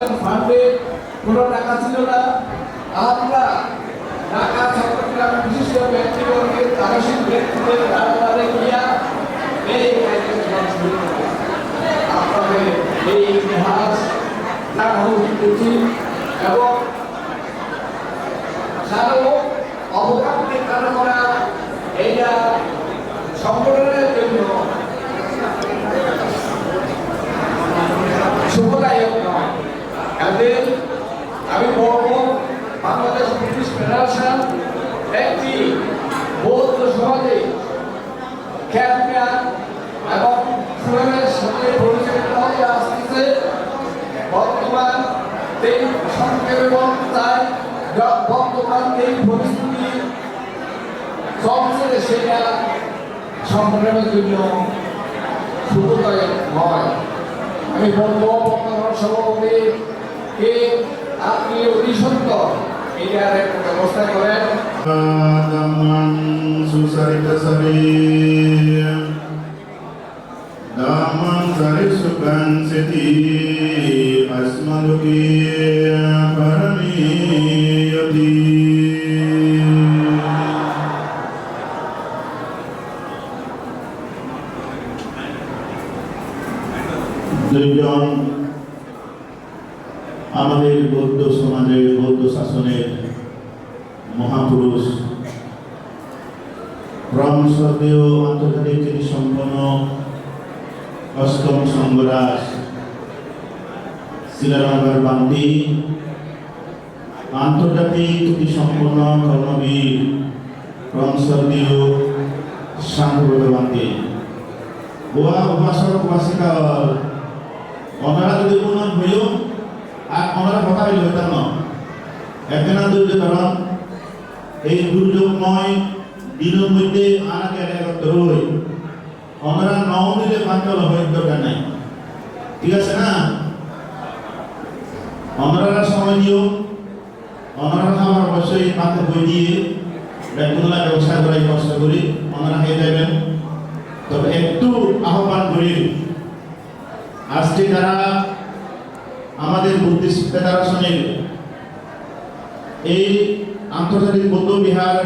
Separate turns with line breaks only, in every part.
ফান্ডে কোনো টাকা ছিল না আমরা ঢাকা চট্টগ্রাম বিশিষ্ট ব্যক্তিবর্গের দানশীল ব্যক্তিদের দরবারে গিয়া এই। আপনাদের এই ইতিহাস জানা উচিত এবং সারও অবকাশকে কারণ করা এইটা সংগঠনের জন্য শুভদায়ক নয় এদের আমি বলব, বাংলাদেশ ব্রিটিশ ফেডারেশন একটি বৌদ্ধ সমাজে খ্যাত এবং সুনামের সাথে পরিচালিত হয়ে আসতেছে। বর্তমান এই সংক্ষেপ এবং তাই বর্তমান এই পরিস্থিতি চলছে সেটা সংগ্রামের জন্য শুভদায়ক নয়। আমি বলব, বর্তমান সভাপতি কে আপনি অতি সত্তর এটার একটা ব্যবস্থা করেন
Dhammam susaritasare Dhammam sarisukhan seti asmaluki paramiyati ব্রহ্মসদেও আন্তর্জাতিক খ্যাতি সম্পন্ন অষ্টম সংগরাজ শিলারামার বান্দি। আন্তর্জাতিক খ্যাতি সম্পন্ন কর্মবীর ব্রহ্মসদেও শান্তব্রত বান্দি। গোয়া উপাসক উপাসিকা ওনারা যদি উন্নত হইও আর ওনারা কথা হইল হইতাম না। একদিন দুর্যোগ কারণ এই দুর্যোগময় দিনের মধ্যে আনাকে একত্র হই ওনারা নও দিলে পাঞ্চল হয়ে দরকার নাই। ঠিক আছে না? ওনারা সময় দিও ওনারা আমার অবশ্যই মাথা বই দিয়ে ব্যাংকগুলা ব্যবসা করাই কষ্ট করি ওনারা হয়ে যাবেন। তবে একটু আহ্বান করি, আজকে যারা আমাদের বুদ্ধিস্ট ফেডারেশনের এই আন্তর্জাতিক বৌদ্ধ বিহার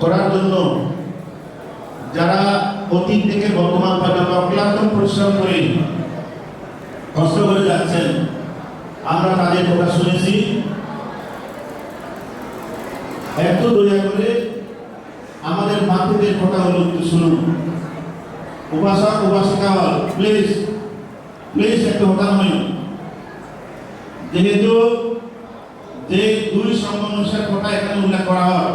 করার জন্য যারা অতীত থেকে বর্তমান পর্যন্ত অক্লান্ত পরিশ্রম করে কষ্ট করে যাচ্ছেন, আমরা তাদের কথা শুনেছি। একটু দয়া করে আমাদের মাতৃদের কথা হলো একটু শুনুন। উপাসক, উপাসিকা প্লিজ প্লিজ একটু হঠাৎ হই যেহেতু যে দুই সংগমনসার কথা এখানে উল্লেখ করা হয়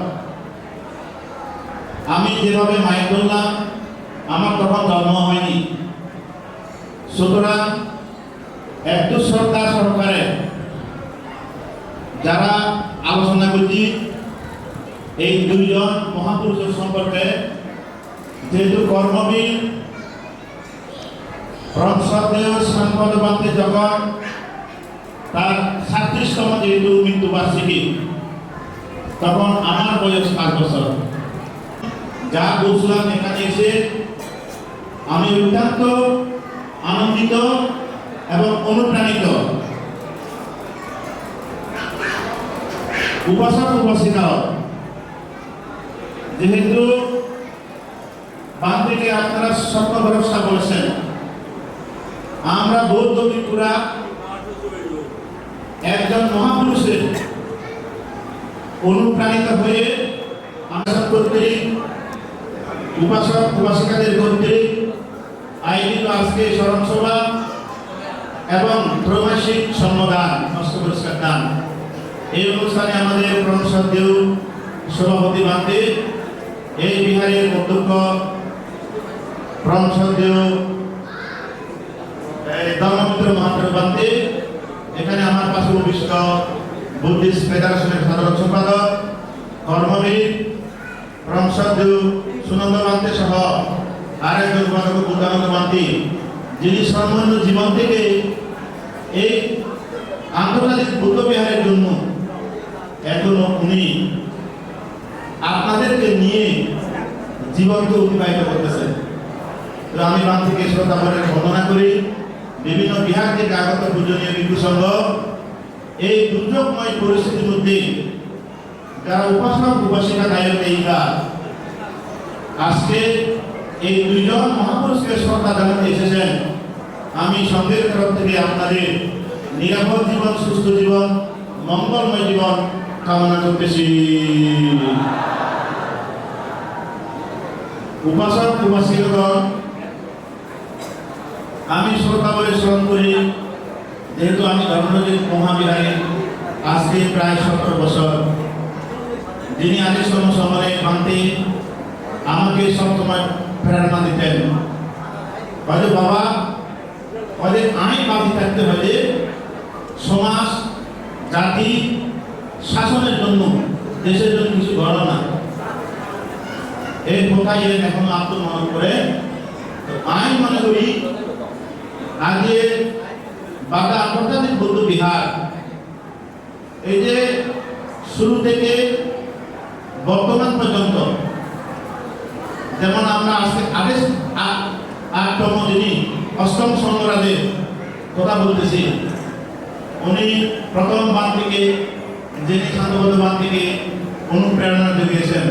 আমি যেভাবে মাইক বললাম, আমার তখন জন্ম হয়নি। সুতরাং একটু শ্রদ্ধা সহকারে যারা আলোচনা করছি, এই দুইজন মহাপুরুষের সম্পর্কে যেহেতু কর্মবীর রমসদেব সম্পদ বান্তে যখন তার সাতত্রিশতম যেহেতু মৃত্যুবার্ষিকী, তখন আমার বয়স পাঁচ বছর। যা বুঝলাম এখানে এসে আমি অত্যন্ত আনন্দিত এবং অনুপ্রাণিত। উপাসক উপাসিকা যেহেতু থেকে আপনারা স্বপ্ন ভরসা বলেছেন, আমরা বৌদ্ধ ভিক্ষুরা একজন মহাপুরুষের অনুপ্রাণিত হয়ে আমরা কর্তৃক উপাসক, উপাসিকাদের কর্তৃক আয়োজিত আজকে স্মরণ সভা এবং ত্রৈমাসিক সম্মদান নষ্ট পরিষ্কার দান। এই অনুষ্ঠানে আমাদের প্রণসদেও সভাপতি বান্ধে এই বিহারের অধ্যক্ষ প্রণসদেও ধর্মমিত্র মহাপ্রভু বান্ধে এখানে আমার পাশে উপবিষ্ট বুদ্ধিস্ট ফেডারেশনের সাধারণ সম্পাদক, কর্মবীর প্রংসদেও সুনন্দ বান্তে সহ আর একজন উপাসক বুদ্ধানন্দ বান্তি যিনি সামান্য জীবন থেকে এই আন্তর্জাতিক বুদ্ধ বিহারের জন্য এখনও উনি আপনাদেরকে নিয়ে জীবনকে অতিবাহিত করতেছেন। তো আমি বান থেকে শ্রদ্ধা করে বর্ণনা করি, বিভিন্ন বিহার থেকে আগত পূজনীয় ভিক্ষু সংঘ, এই দুর্যোগময় পরিস্থিতির মধ্যে যারা উপাসক, উপাসিকা দায়ক এইরা আজকে এই দুইজন মহাপুরুষকে শ্রদ্ধা জানাতে এসেছেন। আমি সঙ্গের তরফ থেকে আপনাদের নিরাপদ জীবন, সুস্থ জীবন, মঙ্গলময় জীবন কামনা করতেছি। উপাসক উপাসিকগণ আমি শ্রদ্ধা বলে স্মরণ করি। যেহেতু আমি ধর্মনদীর মহাবিহারে, আজকে প্রায় সতেরো বছর। যিনি আদেশতম সমরে মানতে আমাকে সবসময় প্রেরণা দিতেন হয়তো বাবা, হয়তো আইন বাদি থাকতে হবে সমাজ, জাতি, শাসনের জন্য, দেশের জন্য কিছু গড় না। এই কোথায় এখনও আত্মমন করে। আমি মনে করি, আগে বাগা আন্তর্জাতিক বৌদ্ধ বিহার, এই যে শুরু থেকে বর্তমান পর্যন্ত যেমন আমরা আজকে আদেশ আটতম যিনি অষ্টম সংগ্রামের কথা বলতেছি। উনি প্রথম বান থেকে যিনি শান্তবদ্ধ বান থেকে অনুপ্রেরণা জুগিয়েছেন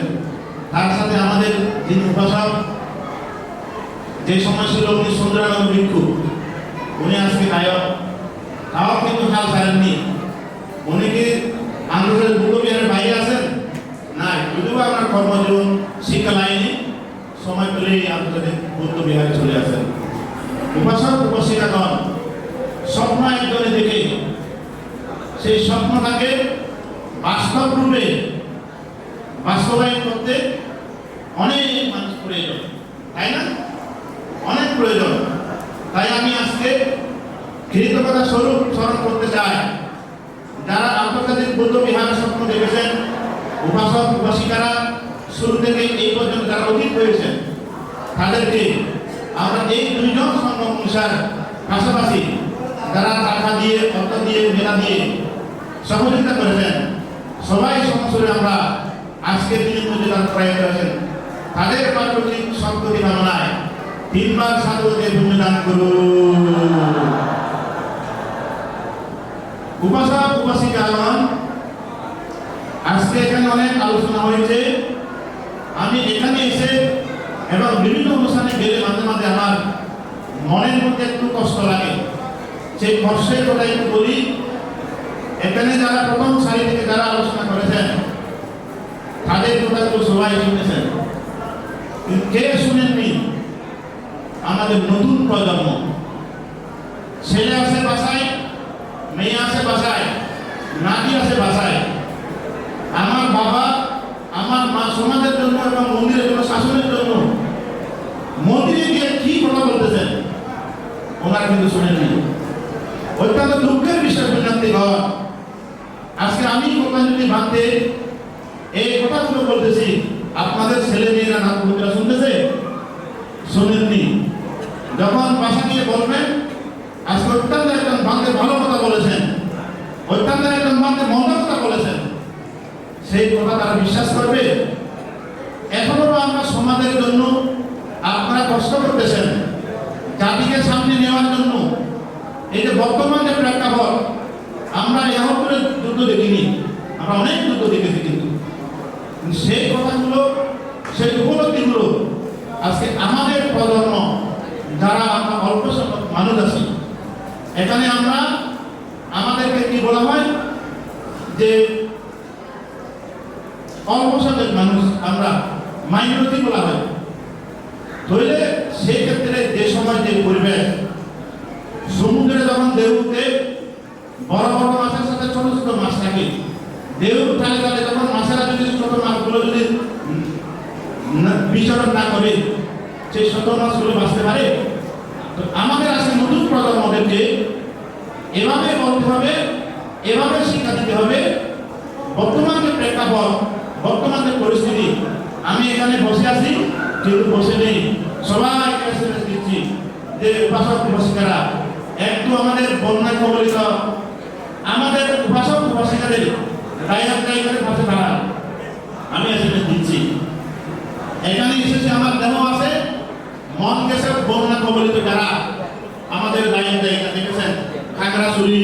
তার সাথে আমাদের যিনি উপাসক, যে সময় ছিল উনি সুন্দরানন্দ ভিক্ষু, উনি আজকে নায়ক তাও কিন্তু হাল ছাড়েননি উনি কি আন্দোলনের বুদ্ধ বিহারের বাইরে আছেন? না যদিও আপনার কর্মজীবন সময় পেলেই আন্তর্জাতিক বুদ্ধ বিহারে চলে আসেন। উপাসক, উপাসিকাগণ, স্বপ্ন একজনে দেখে, সেই স্বপ্নটাকে বাস্তব রূপে বাস্তবায়ন করতে অনেক মানুষ প্রয়োজন, তাই না? অনেক প্রয়োজন। তাই আমি আজকে কৃতজ্ঞতা স্বরূপ স্মরণ করতে চাই। যারা আন্তর্জাতিক বৌদ্ধ বিহারের স্বপ্ন দেখেছেন, উপাসক, উপাসিকারা শুরু থেকে এই পর্যন্ত যারা অতীত হয়েছেন তাদেরকে আমরা এই দুইজন সংঘ অনুসার পাশাপাশি যারা টাকা দিয়ে, অর্থ দিয়ে মেলা দিয়ে সহযোগিতা করেছেন, সবাই সমস্যা আমরা আজকের দিনের মধ্যে যারা প্রয়োগ করেছেন। তাদের পারিবারিক সম্পত্তি কামনায় তিনবার সাধুকে পুণ্যদান করুন। উপাসক উপাসিকাগণ আজকে এখানে অনেক আলোচনা হয়েছে। আমি এখানে এসে এবং বিভিন্ন অনুষ্ঠানে গেলে মাঝে মাঝে আমার মনের মধ্যে একটু কষ্ট লাগে। সেই কষ্টের কথা একটু বলি, এখানে যারা প্রথম সারি থেকে যারা আলোচনা করেছেন, তাদের কথাগুলো সবাই শুনেছেন। কে শুনেননি? আমাদের নতুন প্রজন্ম। ছেলে আছে বাসায়, মেয়ে আছে বাসায়, নাতি আছে বাসায়। আমার বাবা আমার মা সমাজের জন্য এবং মন্দিরের জন্য শাসনের জন্য মন্দিরে গিয়ে কি কথা বলতেছেন? ওনারা কিন্তু শুনেননি। অত্যন্ত দুঃখের বিষয় বিজ্ঞান্তি ঘর। আজকে আমি যদি ভাবতে এই কথাগুলো বলতেছি, আপনাদের ছেলে মেয়েরা নাম শুনতেছে? শোনেননি। যখন বাসা গিয়ে বলবেন, আজকে অত্যন্ত একজন ভাঙতে ভালো কথা বলেছেন। অত্যন্ত একজন বান্ধে মন্দ সেই কথা তারা বিশ্বাস করবে? এখনও আমরা সমাজের জন্য আপনারা কষ্ট করতেছেন, জাতিকে সামনে নেওয়ার জন্য। এই যে বর্তমান যে প্রেক্ষাপট, আমরা এমন করে যুদ্ধ দেখিনি, আমরা অনেক যুদ্ধ দেখেছি কিন্তু। সেই কথাগুলো, সেই উপলব্ধিগুলো আজকে আমাদের প্রজন্ম, যারা আমরা অল্প সংখ্যক মানুষ আছি, এখানে আমরা আমাদেরকে কি বলা হয়? যে অল্প মানুষ আমরা মাইনরিটি বলা হয়। তাহলে সেই ক্ষেত্রে যে সময় যে পরিবেশ, সমুদ্রে যখন দেউতে বড় বড় মাছের সাথে ছোট ছোট মাছ থাকে। দেউর তালে তাহলে যখন মাছেরা যদি ছোট মাছগুলো যদি বিচরণ না করে সেই ছোট মাছগুলো বাঁচতে পারে। তো আমাদের আজকে নতুন প্রজন্মদেরকে এভাবে বলতে হবে, এভাবে শিক্ষা দিতে হবে। বর্তমান যে প্রেক্ষাপট বর্তমান যে পরিস্থিতি। আমি এখানে বসে আছি কিন্তু বসে নেই। এসএমএস দিচ্ছি যে, উপাসক উপাসিকারা একটু আমাদের বন্যা কবলিত। আমাদের উপাসক উপাসিকাদের দায়িত্ব দায়িত্বের পাশে দাঁড়ান। আমি এসএমএস দিচ্ছি। এখানে এসেছে আমার দেহ আছে। মন গেছে বন্যা কবলিত যারা আমাদের দায়িত্ব জায়গা দেখেছেন? খাগড়াছড়ি,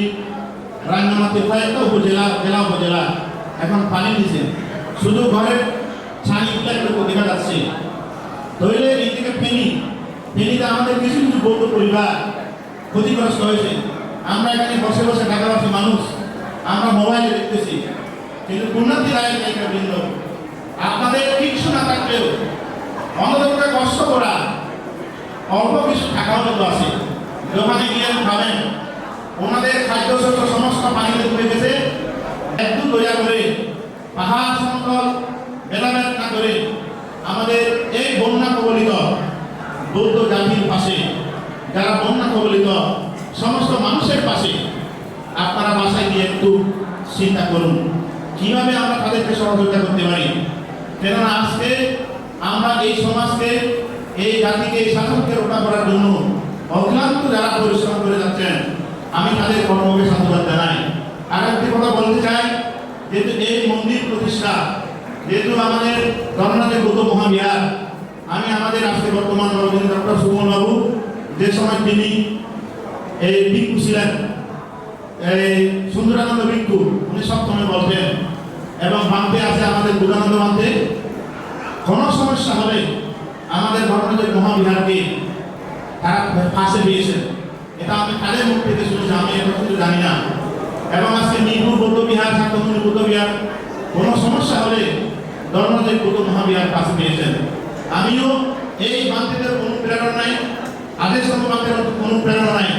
রাঙ্গামাটি, কয়েকটা উপজেলা, জেলা উপজেলা। এখন পানি দিছে শুধু ঘরের ছানিগুলো একটু দেখা যাচ্ছে ধরলে এই থেকে ফেনি, ফেনিতে আমাদের কিছু কিছু বৌদ্ধ পরিবার ক্ষতিগ্রস্ত হয়েছে। আমরা এখানে বসে বসে টাকা ঢাকাবাসী মানুষ, আমরা মোবাইলে দেখতেছি। কিন্তু পুণ্যার্থী রায়ের জায়গা বৃন্দ, আপনাদের কিছু না থাকলেও অন্তত কষ্ট করা অল্প কিছু টাকা হয়তো আছে। দোকানে গিয়ে খাবেন। ওনাদের খাদ্যশস্য সমস্ত পানিতে ডুবে গেছে। একটু দয়া করে পাহাড় সমতল মেলামেট না করে আমাদের এই বন্যা কবলিত বৌদ্ধ জাতির পাশে, যারা বন্যা কবলিত সমস্ত মানুষের পাশে, আপনারা বাসায় গিয়ে একটু চিন্তা করুন। কীভাবে আমরা তাদেরকে সহযোগিতা করতে পারি? কেননা আজকে আমরা এই সমাজকে, এই জাতিকে এই শাসনকে রক্ষা করার জন্য অক্লান্ত যারা পরিশ্রম করে যাচ্ছেন, আমি তাদের কর্মকে সাধুবাদ জানাই আর একটি কথা বলতে চাই যেহেতু এই প্রতিষ্ঠা। যেহেতু আমাদের ধর্মনাথের গৌতম মহাবিহার আমি আমাদের আজকে বর্তমান নবদিন ডক্টর সুমন বাবু যে সময় তিনি এই ভিক্ষু ছিলেন, এই সুন্দরানন্দ ভিক্ষু, উনি সপ্তমে বলতেন, এবং বাঁধতে আছে আমাদের দুরানন্দ বাঁধতে কোনো সমস্যা হলে আমাদের ধর্মনাথের মহাবিহারকে তারা ফাঁসে দিয়েছেন। এটা আমি তাদের মুখ থেকে শুনেছি, আমি এটা কিছু জানি না। এবং আজকে নির্ভুল বৌদ্ধ বিহার শান্তমুনি বৌদ্ধ বিহার কোনো সমস্যা হলে ধর্মদেব বৌদ্ধ মহাবিহার পাশে পেয়েছেন। আমিও এই বান্তিদের অনুপ্রেরণা নাই, আদেশ অনুপ্রেরণা নাই।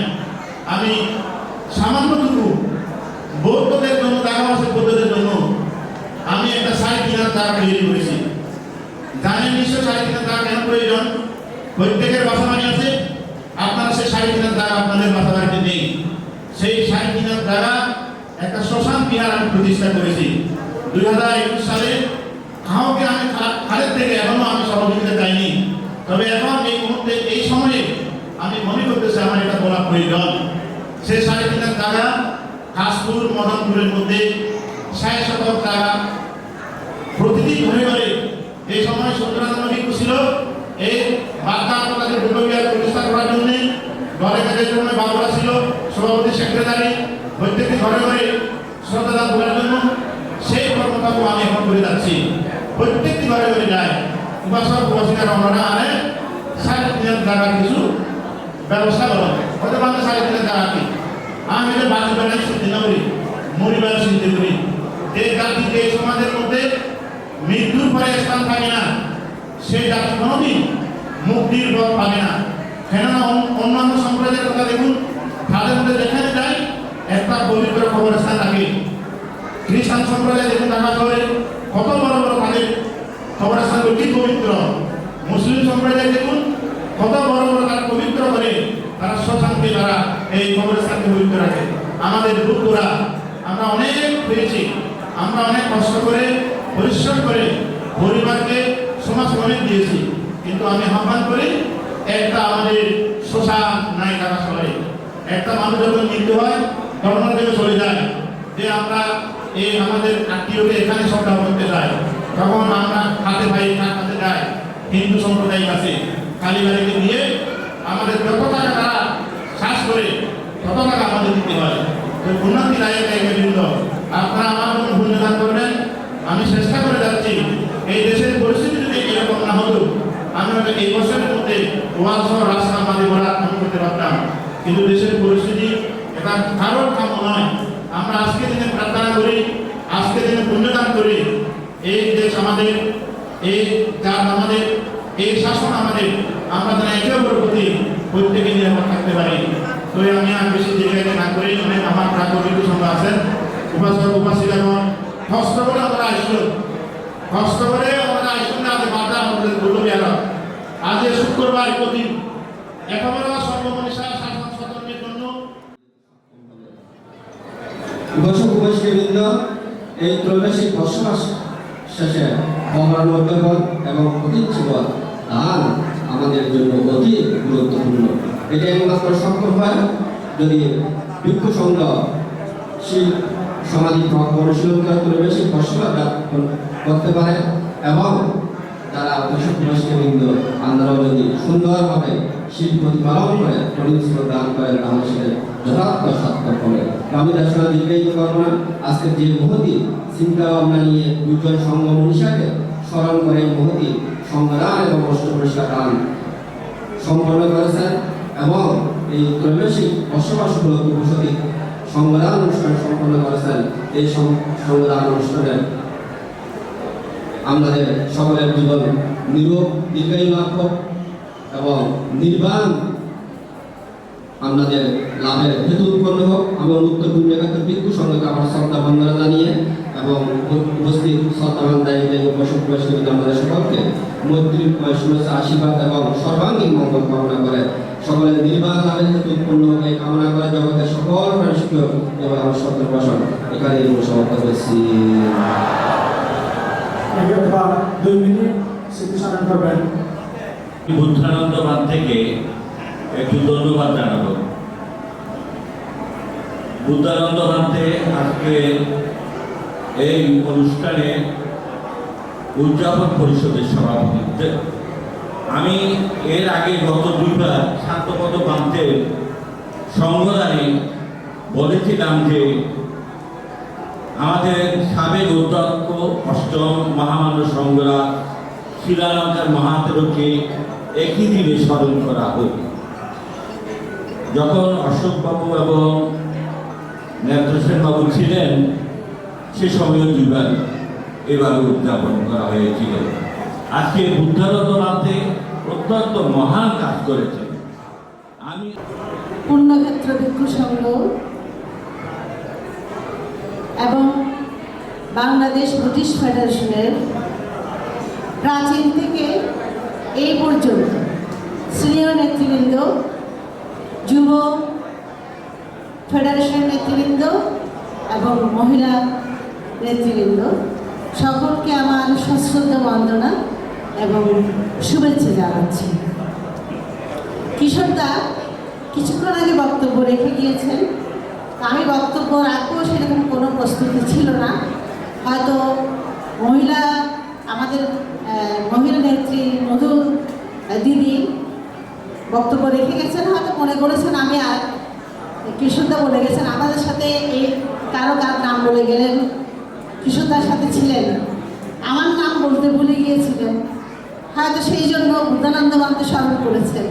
আমি সামান্যটুকু বৌদ্ধদের জন্য দাগাবাসী বৌদ্ধদের জন্য আমি একটা সাড়ে তিন হাজার তৈরি করেছি। জানেন নিশ্চয় সাড়ে তিন হাজার কেন প্রয়োজন? প্রত্যেকের বাসা বাড়ি আছে, আপনারা সেই সাড়ে তিন হাজার আপনাদের বাসা বাড়িতে নেই। সেই সাড়ে তিন হাজার একটা শ্মশান বিহার আমি প্রতিষ্ঠা করেছি। দুই হাজার একুশ সালে কাউকে আমি খালের থেকে এখনও আমি সহযোগিতা চাইনি। তবে এখন এই মুহূর্তে, এই সময়ে আমি মনে করতেছি আমার এটা বলা প্রয়োজন। সেই সাড়ে তিন হাজার টাকা কাশপুর মদনপুরের মধ্যে ষাট শতক টাকা প্রতিদিন ঘরে ঘরে এই সময় সুন্দরানন্দ ভিক্ষু ছিল। এই বার্তা তাদের দুর্গবিহার প্রতিষ্ঠা করার জন্য ঘরে কাজের জন্য বাবুরা ছিল, সভাপতি, সেক্রেটারি প্রত্যেকটি ঘরে ঘরে শ্রদ্ধাদান করার জন্য সেই কর্মটাকে আমি এখন করে যাচ্ছি। প্রত্যেকটি ঘরে ঘরে যায় উপাসক উপাসিকার আমরা আনে, সাড়ে তিন টাকার কিছু ব্যবস্থা করো হয়তো মানে সাড়ে তিন টাকা কি? আমি এটা বাকি বেড়াই চিন্তা না করি মরিবার চিন্তা করি। যে জাতি, যে সমাজের মধ্যে মৃত্যুর পরে স্থান থাকে না, সেই জাতি কোনোদিন মুক্তির পথ পাবে না। কেননা অন- অন্যান্য সম্প্রদায়ের কথা দেখুন, তাদের মধ্যে যেখানে যায়, একটা পবিত্র কবরস্থান থাকে। খ্রিস্টান সম্প্রদায় দেখুন ঢাকা শহরে কত বড় বড় তাদের কবরস্থানগুলো কি পবিত্র। মুসলিম সম্প্রদায় দেখুন কত বড় বড় তারা পবিত্র করে তারা শ্মশানকে তারা এই কবরস্থানকে পবিত্র রাখে। আমাদের বুদ্ধরা আমরা অনেক পেয়েছি। আমরা অনেক কষ্ট করে, পরিশ্রম করে পরিবারকে সমাজ অনেক দিয়েছি। কিন্তু আমি আহ্বান করি, একটা আমাদের শ্মশান নাই ঢাকা শহরে একটা মানুষ যখন মৃত্যু হয়, তখন থেকে চলে যায়। যে আমরা এই আমাদের আত্মীয়কে এখানে শ্রদ্ধা করতে যাই তখন আমরা হাতে ভাই কাছে যাই। হিন্দু সম্প্রদায় আছে। কালীবাড়িকে দিয়ে আমাদের যত টাকা তারা শ্বাস করে তত টাকা আমাদের দিতে হয়। তো উন্নতি রায়ের বৃন্দ আপনারা আমার জন্য ভূমিদান করবেন? আমি চেষ্টা করে যাচ্ছি। এই দেশের পরিস্থিতি যদি এরকম না হতো, আমি হয়তো এই বছরের মধ্যে ওয়াল সহ রাস্তা মাঝে বলা করতে পারতাম। কিন্তু দেশের পরিস্থিতি এটা কারোর কাম নয়। আমরা আজকে দিনে প্রার্থনা করি, আজকে দিনে পুণ্যদান করি। এই দেশ আমাদের, এই যার আমাদের, এই শাসন আমাদের। আমরা যেন একে অপরের প্রতি প্রত্যেকে নিরাপদ থাকতে পারি। তো আমি আর বেশি জায়গায় না করি অনেক আমার প্রাথমিক সঙ্গে আছেন। উপাসক উপাসিকাগণ কষ্ট করে আমরা আসলো কষ্ট করে আমরা আসলো না, আজ বাধা আমাদের বলল গেল আজ শুক্রবার প্রতি একেবারে
এই ত্রৈমাসিক বসবাস শেষে মহান মধ্যগণ এবং অতিথিবর দান আমাদের জন্য অতি গুরুত্বপূর্ণ। এটা একমাত্র সম্ভব হয়, যদি ভিক্ষু সংঘ শিল সমাধি অনুশীলন ত্রৈমাসিক বসবাস করতে পারে এবং দর্শক উপস্থিতবৃন্দ আমরা যদি সুন্দরভাবে শিল্প প্রতিপালন করে পরিশ্রম দান করেন তাহলে সেটা যথার্থ সার্থক হবে আমি দর্শনা দীর্ঘায়িত করব না যে মহতি চিন্তা ভাবনা নিয়ে দুজন সঙ্গ মনীষাকে স্মরণ করে মহতি সংগ্রাম এবং অষ্ট পরিষ্কার দান সম্পন্ন করেছেন এবং এই ত্রৈমাসিক বসবাস উপলক্ষে উপস্থিত সংগ্রাম অনুষ্ঠান সম্পন্ন করেছেন এই সংগ্রাম অনুষ্ঠানে আমাদের সকলের জীবন নিরোগ দীর্ঘায়ু লাভ এবং নির্বাণ আমাদের লাভের হেতু উৎপন্ন হোক। আমি উত্তর পুণ্যকাতের বিক্ষু সঙ্গে আমার শ্রদ্ধা বন্দনা জানিয়ে এবং উপস্থিত শ্রদ্ধাবান উপস্থিত উপস্থিত আমাদের সকলকে মৈত্রী শুভেচ্ছা আশীর্বাদ এবং সর্বাঙ্গীন মঙ্গল কামনা করে। সকলের নির্বাণ লাভের হেতু উৎপন্ন হোক এই কামনা করে জগতের সকল প্রাণশিক এবং আমার সত্য বসন এখানে সমাপ্ত করেছি।
দুই মিনিট স্মৃতিচারণ করবেন
বুদ্ধানন্দ বাদ থেকে একটু ধন্যবাদ জানাব। বুদ্ধানন্দ বাদে আজকে এই অনুষ্ঠানে উদযাপন পরিষদের সভাপতি আমি এর আগে গত দুইবার শান্তপদ বান্তের সংগদানে বলেছিলাম যে আমাদের সাবেক অধ্যক্ষ, অষ্টম মহামান্য সংগ্রা শিলালঙ্কার মহাতেরকে একই দিনে স্মরণ করা হোক। যখন অশোকবাবু এবং বাবু ছিলেন, সে সময় দুইবার এবার উদযাপন করা হয়েছিল। আজকে বুদ্ধারতনাথে অত্যন্ত মহান কাজ করেছেন। আমি
পূর্ণক্ষেত্র ভিক্ষু সংঘ এবং বাংলাদেশ বুদ্ধিস্ট ফেডারেশনের প্রাচীন থেকে এই পর্যন্ত সিনিয়র নেতৃবৃন্দ যুব ফেডারেশন নেতৃবৃন্দ এবং মহিলা নেতৃবৃন্দ সকলকে আমার সশ্রদ্ধ বন্দনা এবং শুভেচ্ছা জানাচ্ছি। কিশোরদা কিছুক্ষণ আগে বক্তব্য রেখে গিয়েছেন। আমি বক্তব্য রাখব সেরকম কোনো প্রস্তুতি ছিল না। হয়তো মহিলা আমাদের মহিলা নেত্রী মধু আহ, দিদি বক্তব্য রেখে গেছেন, হয়তো মনে করেছেন আমি আর কিশোরদা বলে গেছেন, আমাদের সাথে এই কারও কার নাম বলে গেলেন কিশোরদার সাথে ছিলেন, আমার নাম বলতে ভুলে গিয়েছিলেন, হয়তো সেই জন্য বুদ্ধানন্দ বান্তে স্মরণ করেছেন।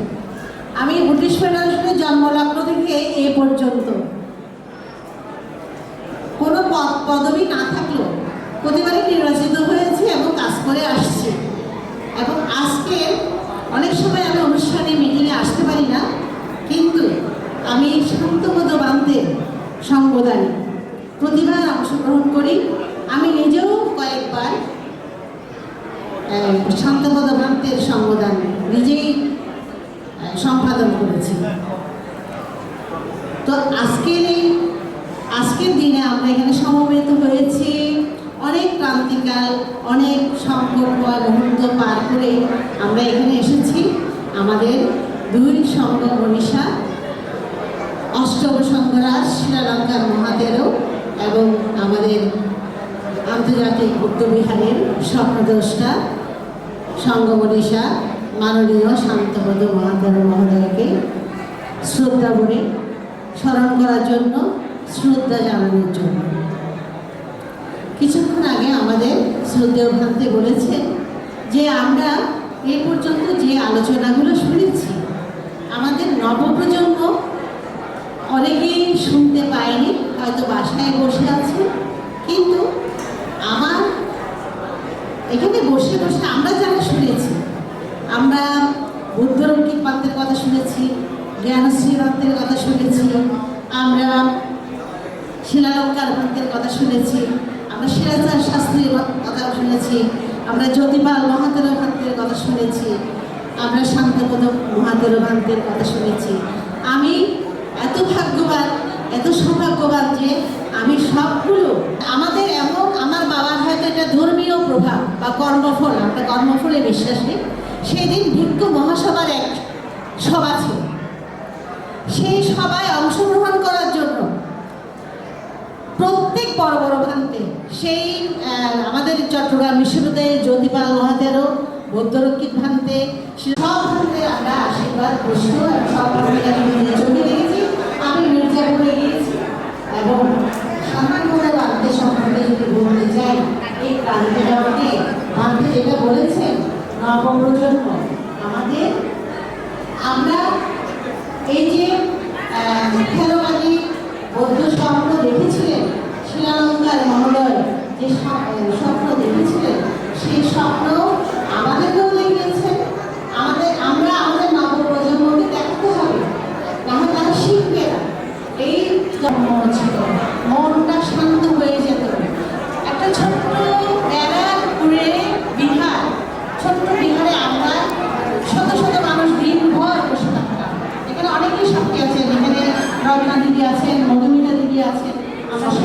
আমি ব্রিটিশ ফেডারেশনের জন্মলগ্ন থেকে এ পর্যন্ত। কোনো পদ, পদবি না থাকলেও প্রতিবারই নির্বাচিত হয়েছি এবং কাজ করে আসছি। এবং আজকে অনেক সময় আমি অনুষ্ঠানে মিটিংয়ে আসতে পারি না কিন্তু আমি শান্তপদ বান্তের সংবোধনে প্রতিবার অংশগ্রহণ করি। আমি নিজেও কয়েকবার শান্তপদ বান্তের সংবোধন নিজেই সম্পাদন করেছি। তো আজকের এই, আজকের দিনে আমরা এখানে সমবেত হয়েছি। অনেক ক্রান্তিকাল, অনেক সংকটময় মুহূর্ত পার করে আমরা এখানে এসেছি। আমাদের দুই সঙ্গ মনীষা অষ্টম সংঘরাজ শ্রীলঙ্কার মহাদেরও এবং আমাদের আন্তর্জাতিক বুদ্ধবিহারের স্বপ্নদ্রষ্টা, সঙ্গমনীষা, মাননীয় শান্তপদ মহাদেব মহোদয়কে শ্রদ্ধা করে স্মরণ করার জন্য, শ্রদ্ধা জানানোর জন্য। কিছুক্ষণ আগে আমাদের শ্রদ্ধেয় ভ্রান্তি বলেছেন যে আমরা এ পর্যন্ত যে আলোচনাগুলো শুনেছি, আমাদের নবপ্রজন্ম অনেকেই শুনতে পায়নি হয়তো বাসায় বসে আছে, কিন্তু আমার এখানে বসে বসে আমরা যারা শুনেছি, আমরা বুদ্ধরঙ্কিত পাত্রের কথা শুনেছি, জ্ঞানশ্রী পাত্রের কথা শুনেছি, আমরা শিলালঙ্কার পাত্রের কথা শুনেছি, আমরা শিলাচার শাস্ত্রীর কথা শুনেছি, আমরা জ্যোতিপাল মহাতের ভান্তের কথা শুনেছি, আমরা শান্তপদ মহাতের ভান্তের কথা শুনেছি। আমি ভাগ্যবান এত সৌভাগ্যবান যে আমি সবগুলো, আমাদের এমন, আমার বাবার হয়তো এটা ধর্মীয় প্রভাব বা কর্মফল, আমরা কর্মফলে বিশ্বাসী, সেদিন ভিক্ষু মহাসভার এক সভা ছিল। সেই সভায় অংশগ্রহণ করার জন্য প্রত্যেক বড় বড় ভান্তে সেই আমাদের চট্টগ্রাম বিশ্ববিদ্যালয়ের জ্যোতিপাল মহাতেরও বৌদ্ধরক্ষিত ভান্তে সব ক্ষেত্রে আমরা আশীর্বাদ এবং সব ভূমিকাকে নিজের চোখে দেখেছি আমি মির্জাপুরে গিয়েছি এবং শান্তিপুরে বাঁধতে সম্পর্কে যদি বলতে চাই এই ক্রান্তি জগতে বাঁধতে যেটা বলেছেন নবপ্রজন্ম আমাদের আমরা এই যে আহ, খেলোয়াড়ি বৌদ্ধ স্বপ্ন দেখেছিলেন শিলালঙ্কার মহোদয় যে স্ব- স্বপ্ন দেখেছিলেন সেই স্বপ্ন আমাদেরকেও দেখিয়েছেন আমাদের আমরা আমাদের নবপ্রজন্মকে দেখাতে হবে তাহলে তারা শিখবে না এই জন্ম ছিল মনটা শান্ত হয়ে যেত একটা ছোট্ট ব্যারাকপুরে বিহার ছোট্ট বিহারে আমরা শত শত মানুষ দিনভর বসে থাকতাম এখানে অনেকেই সাক্ষী আছেন এখানে রত্না দিদি আছেন মধুমিতা দিদি আছেন